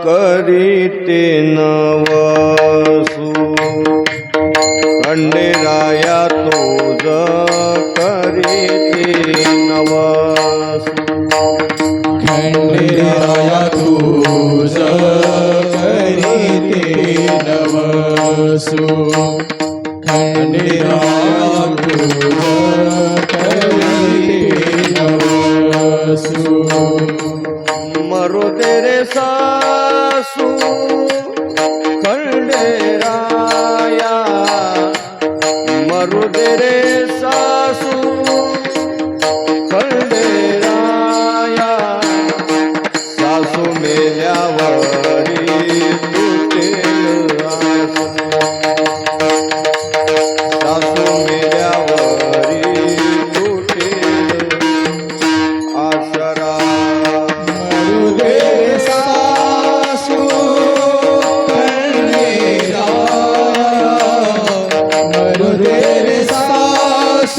करीते नवसू। खंडेराया तोज करीते नवसू। खंडेराया तोज करीते नवसू। खंडेराया तोज करीते नवसू। मरो तेरे सासू मरुतेरे मरो तेरे सासू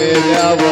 মেলা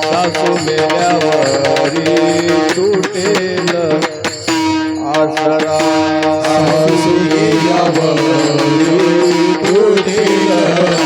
सासू मेल्यावरी तुटेल आसरा सासू मेल्यावरी तुटेल